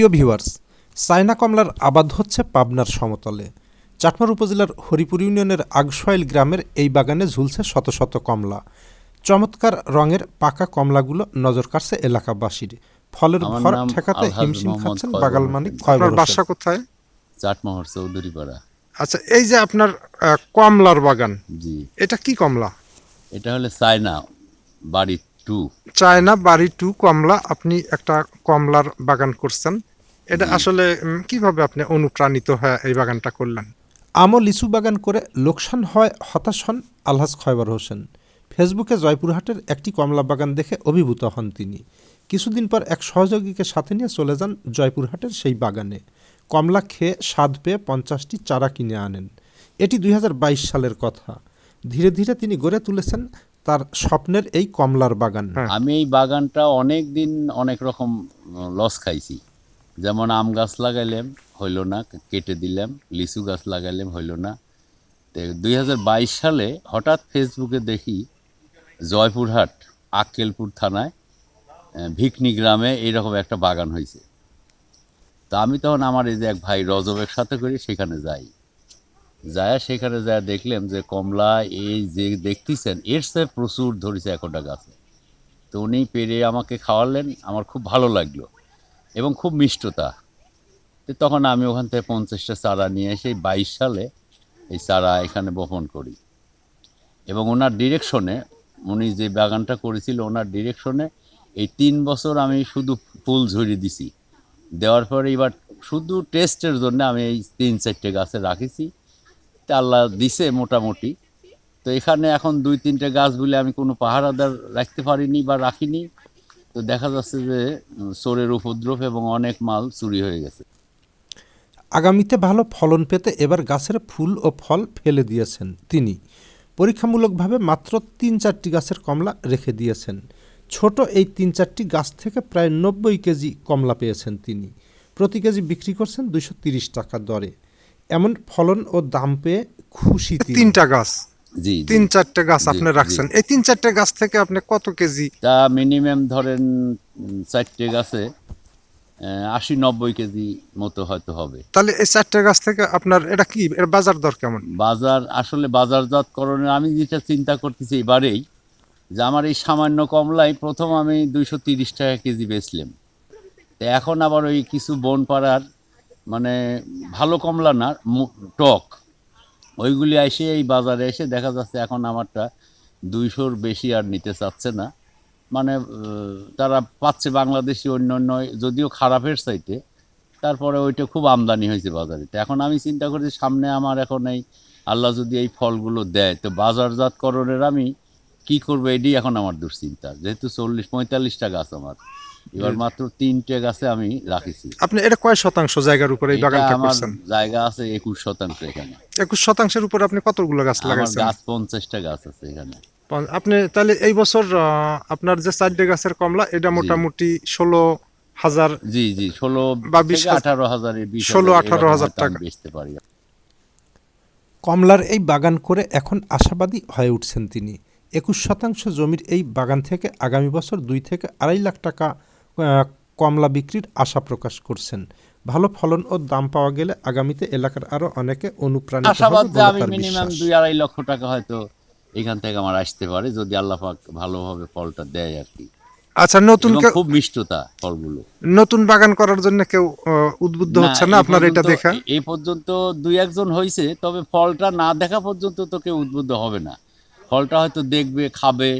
প্রিয় viewers China কমলার আবাদ হচ্ছে পাবনার সমতলে। চাটমার উপজেলার হরিপুর ইউনিয়নের আগসয়েল গ্রামের এই বাগানে ঝুলছে শত শত কমলা। চমৎকার রঙের পাকা কমলাগুলো নজর কাটছে এলাকাবাসীর। ফলের ভর ঠেকাতে হিমশিম খাচ্ছেন বাগাল। মানিক আপনার বাসা কোথায়? চাটমোহর চৌধুরী পাড়া আচ্ছা এই যে আপনার আহ, কমলার বাগান জি। এটা কি কমলা? এটা হলে চায়না বাড়ি টু। চায়না বাড়ি টু কমলা আপনি একটা কমলার বাগান করছেন। এটা আসলে কীভাবে আপনি অনুপ্রাণিত হয়ে এই বাগানটা করলেন? আমও লিচু বাগান করে লোকসান হয় হতাশ হন আলহাজ খয়বর হোসেন। ফেসবুকে জয়পুরহাটের একটি কমলা বাগান দেখে অভিভূত হন তিনি। কিছুদিন পর এক সহযোগীকে সাথে নিয়ে চলে যান জয়পুরহাটের সেই বাগানে। কমলা খেয়ে স্বাদ পেয়ে পঞ্চাশটি চারা কিনে আনেন। এটি দুই হাজার বাইশ সালের কথা। ধীরে ধীরে তিনি গড়ে তুলেছেন তার স্বপ্নের এই কমলার বাগান। হ্যাঁ। আমি এই বাগানটা অনেক দিন অনেক রকম লস খাইছি। যেমন আম গাছ লাগাইলাম, হইল না, কেটে দিলাম, লিচু গাছ লাগাইলাম, হইল না। তো দুই হাজার বাইশ সালে হঠাৎ ফেসবুকে দেখি জয়পুরহাট, আক্কেলপুর থানায় ভিকনি গ্রামে এইরকম একটা বাগান হয়েছে তা আমি তখন আমার এই যে এক ভাই রজবের সাথে করে সেখানে যাই। যায় সেখানে যায় দেখলাম যে কমলা, এই যে দেখতেছেন, এর সে প্রচুর ধরেছে একটা গাছে। তো উনি পেরে আমাকে খাওয়ালেন, আমার খুব ভালো লাগল। এবং খুব মিষ্টতা। তো তখন আমি ওখান থেকে পঞ্চাশটা চারা নিয়ে এসে বাইশ সালে এই চারা এখানে বপন করি। এবং ওনার ডিরেকশনে উনি যে বাগানটা করেছিল, ওনার ডিরেকশনে এই তিন বছর আমি শুধু ফুল ঝরিয়ে দিছি। দেওয়ার পরে এবার শুধু টেস্টের জন্য আমি এই তিন, চারটে গাছে রাখেছি। তা আল্লাহ দিছে মোটামুটি। তো এখানে এখন দুই, তিনটে গাছ বলে আমি কোনো পাহারাদার রাখতে পারিনি বা রাখিনি। তো দেখা যাচ্ছে যে চোরের উপদ্রব এবং অনেক মাল চুরি হয়ে গেছে। আগামীতে ভালো ফলন পেতে এবার গাছের ফুল ও ফল ফেলে দিয়েছেন তিনি। পরীক্ষামূলকভাবে মাত্র তিন চারটি গাছের কমলা রেখে দিয়েছেন। ছোট এই তিন চারটি গাছ থেকে প্রায় নব্বই কেজি কমলা পেয়েছেন তিনি। প্রতি কেজি বিক্রি করছেন দুইশো তিরিশ টাকা দরে। এমন ফলন ও দাম পেয়ে খুশি তিনটা গাছ। জি। তিন চারটে গাছ আপনি রাখছেন। এই তিন চারটে গাছ থেকে আপনি কত কেজি? তা মিনিমাম ধরেন চারটে গাছে আশি নব্বই কেজি মতো হয়তো হবে। তাহলে এই চারটে গাছ থেকে আপনার এটা কি? এর বাজার দর কেমন? বাজার আসলে বাজারজাতকরণের আমি যেটা চিন্তা করতেছি এবারেই যে আমার এই সামান্য কমলাই প্রথম আমি দুইশো তিরিশ টাকা কেজি বেচলাম। তো এখন আবার ওই কিছু বন পাড়ার মানে ভালো কমলা না টক। ওইগুলি এসে এই বাজারে এসে দেখা যাচ্ছে এখন আমারটা দুইশোর বেশি আর নিতে চাচ্ছে না। মানে তারা পাচ্ছে বাংলাদেশি অন্য অন্য যদিও খারাপের সাইটে তারপরে ওইটা খুব আমদানি হয়েছে বাজারে তো এখন আমি চিন্তা করছি সামনে আমার এখন এই আল্লাহ যদি এই ফলগুলো দেয়, তো বাজারজাতকরণের আমি কি করব এটাই এখন আমার দুশ্চিন্তা। যেহেতু চল্লিশ পঁয়তাল্লিশটা গাছ আমার। এবার মাত্র তিনটে গাছে আমি রাখিছি। আপনি এটা কয় শতাংশ জায়গার উপরে এই বাগানটা করছেন? জায়গা আছে একুশ শতাংশ এখানে। একুশ শতাংশের উপরে আপনি কতগুলো গাছ লাগাইছেন? গাছ পঞ্চাশটা গাছ আছে এখানে। আপনি তাহলে এই বছর আপনার যে চারটে গাছের কমলা এটা মোটামুটি ষোলো হাজার জি জি ষোলো বা বিশ থেকে হাজার- আঠারো ষোলো, হাজার আঠারো হাজার টাকা। বেচতে পারি। কমলার এই বাগান করে এখন আশাবাদী হয়ে উঠছেন তিনি। একুশ শতাংশ জমির এই বাগান থেকে আগামী বছর দুই থেকে আড়াই লাখ টাকা কমলা বিক্রির আশা প্রকাশ করছেন। ভালো ফলন ও দাম পাওয়া গেলে আগামীতে এলাকার আরও অনেকে অনুপ্রাণিত আশাবাদ যে আমি মিনিমাম দুই আড়াই লক্ষ টাকা হয়তো এখান থেকে আমার আসতে পারে যদি আল্লাহ পাক ভালোভাবে ফলটা দেয় আর কি। আচ্ছা নতুন খুব মিষ্টতা ফলগুলো। নতুন বাগান করার জন্য কেউ আহ, উদ্বুদ্ধ হচ্ছে না আপনার এটা দেখা? এই পর্যন্ত দুই একজন হয়েছে তবে ফলটা না দেখা পর্যন্ত তো কেউ উদ্বুদ্ধ হবে না। ফলটা হয়তো দেখবে খাবে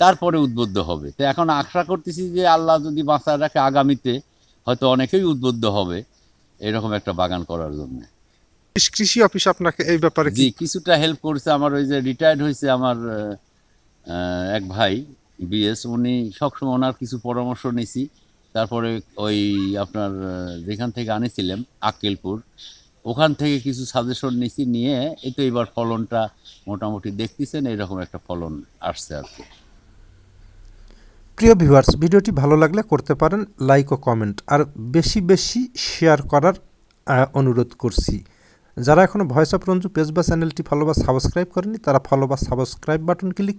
তারপরে উদ্বুদ্ধ হবে। তো এখন আশা করতেছি যে আল্লাহ যদি বাঁচায় রাখে আগামীতে হয়তো অনেকেই উদ্বুদ্ধ হবে এরকম একটা বাগান করার জন্য। কৃষি অফিস আপনাকে এই ব্যাপারে কি জি কিছুটা হেল্প করেছে আমার ওই যে রিটায়ার্ড হয়েছে আমার এক ভাই বিএস উনি সবসময় ওনার কিছু পরামর্শ নিছি। তারপরে ওই আপনার যেখান থেকে আনিছিলাম আক্কেলপুর ওখান থেকে কিছু সাজেশন নিছি নিয়ে এই তো এবার ফলনটা মোটামুটি দেখতেছেন এরকম একটা ফলন আসছে আর কি। প্রিয় ভিউয়ার্স, ভিডিওটি ভালো লাগলে করতে পারেন লাইক ও কমেন্ট। আর বেশি বেশি শেয়ার করার অনুরোধ করছি। যারা এখনও ভয়েস অফ রঞ্জু পেজ বা চ্যানেলটি ফলো বা সাবস্ক্রাইব করেনি তারা ফলো বা সাবস্ক্রাইব বাটন ক্লিক